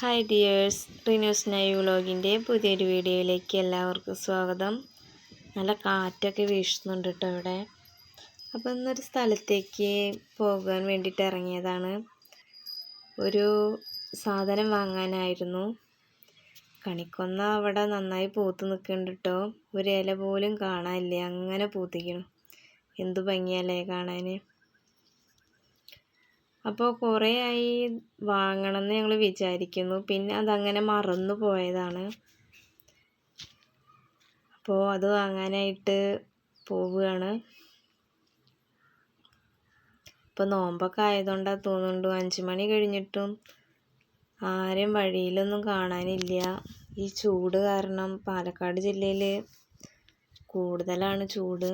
Hi dears റിന്യൂസ് നൈ വ്ളോഗിന്റെ പുതിയൊരു വീഡിയോയിലേക്ക് എല്ലാവർക്കും സ്വാഗതം. നല്ല കാറ്റൊക്കെ വീശുന്നുണ്ട് കേട്ടോ ഇവിടെ. അപ്പോൾ ഇന്നൊരു സ്ഥലത്തേക്ക് പോകാൻ വേണ്ടിയിട്ട് ഇറങ്ങിയതാണ്. ഒരു സാധനം വാങ്ങാനായിരുന്നു. കണിക്കൊന്ന അവിടെ നന്നായി പൂത്ത് നിൽക്കുന്നുണ്ട് കേട്ടോ ഒരു ഇല പോലും കാണാനില്ല? അങ്ങനെ പൂത്തിക്കണം എന്തു ഭംഗിയല്ലേ കാണാൻ അപ്പോൾ കുറേ ആയി വാങ്ങണം എന്ന് ഞങ്ങൾ വിചാരിക്കുന്നു. പിന്നെ അതങ്ങനെ മറന്നു പോയതാണ്. അപ്പോൾ അത് വാങ്ങാനായിട്ട് പോവുകയാണ് ഇപ്പോൾ നോമ്പൊക്കെ ആയതുകൊണ്ടാണ് തോന്നുന്നുണ്ട് അഞ്ച് മണി കഴിഞ്ഞിട്ടും ആരും വഴിയിലൊന്നും കാണാനില്ല. ഈ ചൂട് കാരണം പാലക്കാട് ജില്ലയിൽ കൂടുതലാണ് ചൂട്.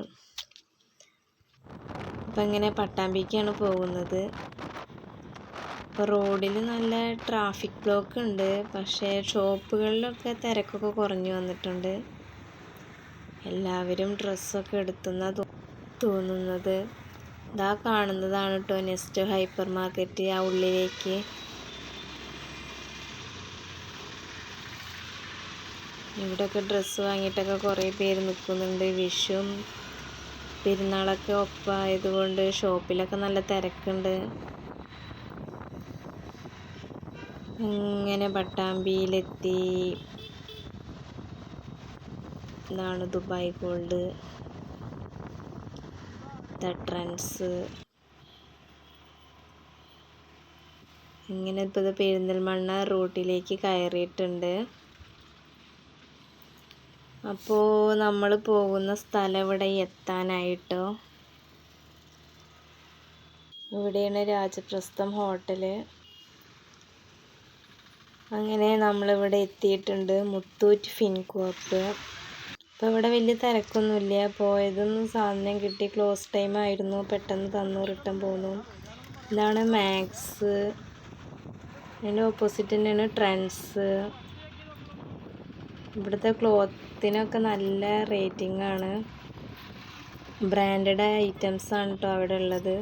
അപ്പം ഇങ്ങനെ പട്ടാമ്പിക്കാണ് പോകുന്നത്. ഇപ്പോൾ റോഡിൽ നല്ല ട്രാഫിക് ബ്ലോക്ക് ഉണ്ട്. പക്ഷേ ഷോപ്പുകളിലൊക്കെ തിരക്കൊക്കെ കുറഞ്ഞു വന്നിട്ടുണ്ട്. എല്ലാവരും ഡ്രസ്സൊക്കെ എടുത്തുന്ന തോന്നുന്നത്. ഇതാ കാണുന്നതാണ് കേട്ടോ നെസ്റ്റ് ഹൈപ്പർ മാർക്കറ്റ് ആ ഉള്ളിലേക്ക്. ഇവിടെയൊക്കെ ഡ്രസ്സ് വാങ്ങിയിട്ടൊക്കെ കുറേ പേര് നിൽക്കുന്നുണ്ട് വിഷും പെരുന്നാളൊക്കെ ഒപ്പമായതുകൊണ്ട് ഷോപ്പിലൊക്കെ നല്ല തിരക്കുണ്ട്. ഇങ്ങനെ പട്ടാമ്പിയിലെത്തി. ഇതാണ് ദുബായ് ഗോൾഡ്. The trends. ഇങ്ങനെ ഇപ്പോൾ ഇത് പെരിന്തൽമണ്ണ റൂട്ടിലേക്ക് കയറിയിട്ടുണ്ട്. അപ്പോൾ നമ്മൾ പോകുന്ന സ്ഥലം ഇവിടെ എത്താനായിട്ടോ? ഇവിടെയാണ് രാജപ്രസ്ഥം ഹോട്ടൽ. അങ്ങനെ നമ്മളിവിടെ എത്തിയിട്ടുണ്ട് മുത്തൂറ്റ് ഫിൻകോപ്പ്. അപ്പോൾ ഇവിടെ വലിയ തിരക്കൊന്നുമില്ല. പോയതൊന്നും സാധനം കിട്ടി. ക്ലോസ് ടൈം ആയിരുന്നു. പെട്ടെന്ന് തന്നു റിട്ടേൺ പോന്നു. ഇതാണ് മാക്സ്. അതിന്റെ ഓപ്പോസിറ്റ് തന്നെയാണ് ട്രെൻഡ്സ്. ഇവിടുത്തെ ക്ലോത്തിനൊക്കെ നല്ല റേറ്റിംഗ് ആണ്. ബ്രാൻഡഡ് ഐറ്റംസ് ആണ് കേട്ടോ അവിടെ ഉള്ളത്.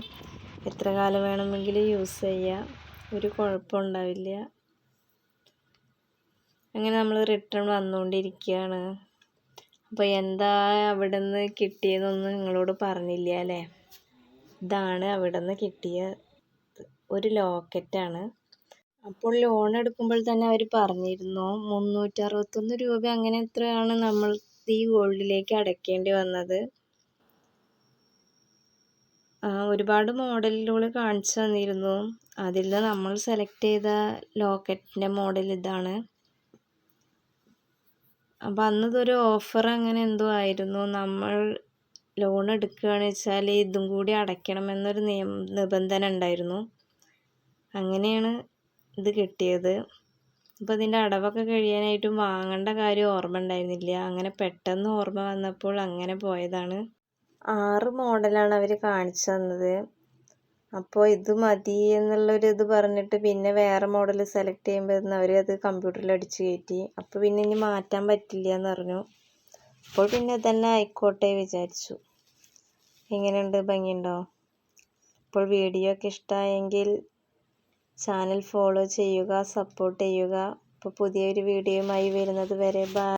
എത്ര കാലം വേണമെങ്കിലും യൂസ് ചെയ്യാം. ഒരു കുഴപ്പമുണ്ടാവില്ല അങ്ങനെ നമ്മൾ റിട്ടേൺ വന്നുകൊണ്ടിരിക്കുകയാണ് അപ്പോൾ എന്താ അവിടെ നിന്ന് കിട്ടിയതൊന്നും നിങ്ങളോട് പറഞ്ഞില്ല അല്ലേ? ഇതാണ് അവിടെ നിന്ന് കിട്ടിയ ഒരു ലോക്കറ്റാണ് അപ്പോൾ ലോൺ എടുക്കുമ്പോൾ തന്നെ അവർ പറഞ്ഞിരുന്നു മുന്നൂറ്ററുപത്തൊന്ന് രൂപ അങ്ങനെ എത്രയാണ് നമ്മൾ ഈ ഗോൾഡിലേക്ക് അടയ്ക്കേണ്ടി വന്നത്? ഒരുപാട് മോഡലുകൾ കാണിച്ചു തന്നിരുന്നു. അതിൽ നമ്മൾ സെലക്ട് ചെയ്ത ലോക്കറ്റിന്റെ മോഡൽ ഇതാണ്. അപ്പോൾ അന്നതൊരു ഓഫർ അങ്ങനെ എന്തോ ആയിരുന്നു. നമ്മൾ ലോൺ എടുക്കുകയാണെന്ന് വെച്ചാൽ ഇതും കൂടി അടയ്ക്കണമെന്നൊരു നിയമ നിബന്ധന ഉണ്ടായിരുന്നു. അങ്ങനെയാണ് ഇത് കിട്ടിയത്. അപ്പോൾ ഇതിന്റെ അടവൊക്കെ കഴിയാനായിട്ടും വാങ്ങേണ്ട കാര്യം ഓർമ്മ ഉണ്ടായിരുന്നില്ല. അങ്ങനെ പെട്ടെന്ന് ഓർമ്മ വന്നപ്പോൾ അങ്ങനെ പോയതാണ്. ആറ് മോഡലാണ് അവർ കാണിച്ചു തന്നത്. അപ്പോൾ ഇത് മതി എന്നുള്ളൊരു ഇത് പറഞ്ഞിട്ട് പിന്നെ വേറെ മോഡൽ സെലക്ട് ചെയ്യുമ്പോൾ അവർ അത് കമ്പ്യൂട്ടറിൽ അടിച്ച് കയറ്റി അപ്പോൾ പിന്നെ ഇനി മാറ്റാൻ പറ്റില്ല എന്ന് പറഞ്ഞു. അപ്പോൾ പിന്നെ തന്നെ ആയിക്കോട്ടെ വിചാരിച്ചു. എങ്ങനെയുണ്ട്? ഭംഗിയുണ്ടോ? അപ്പോൾ വീഡിയോ ഒക്കെ ഇഷ്ടമായെങ്കിൽ ചാനൽ ഫോളോ ചെയ്യുക സപ്പോർട്ട് ചെയ്യുക. അപ്പോൾ പുതിയൊരു വീഡിയോയുമായി വരുന്നത് വരെ ബൈ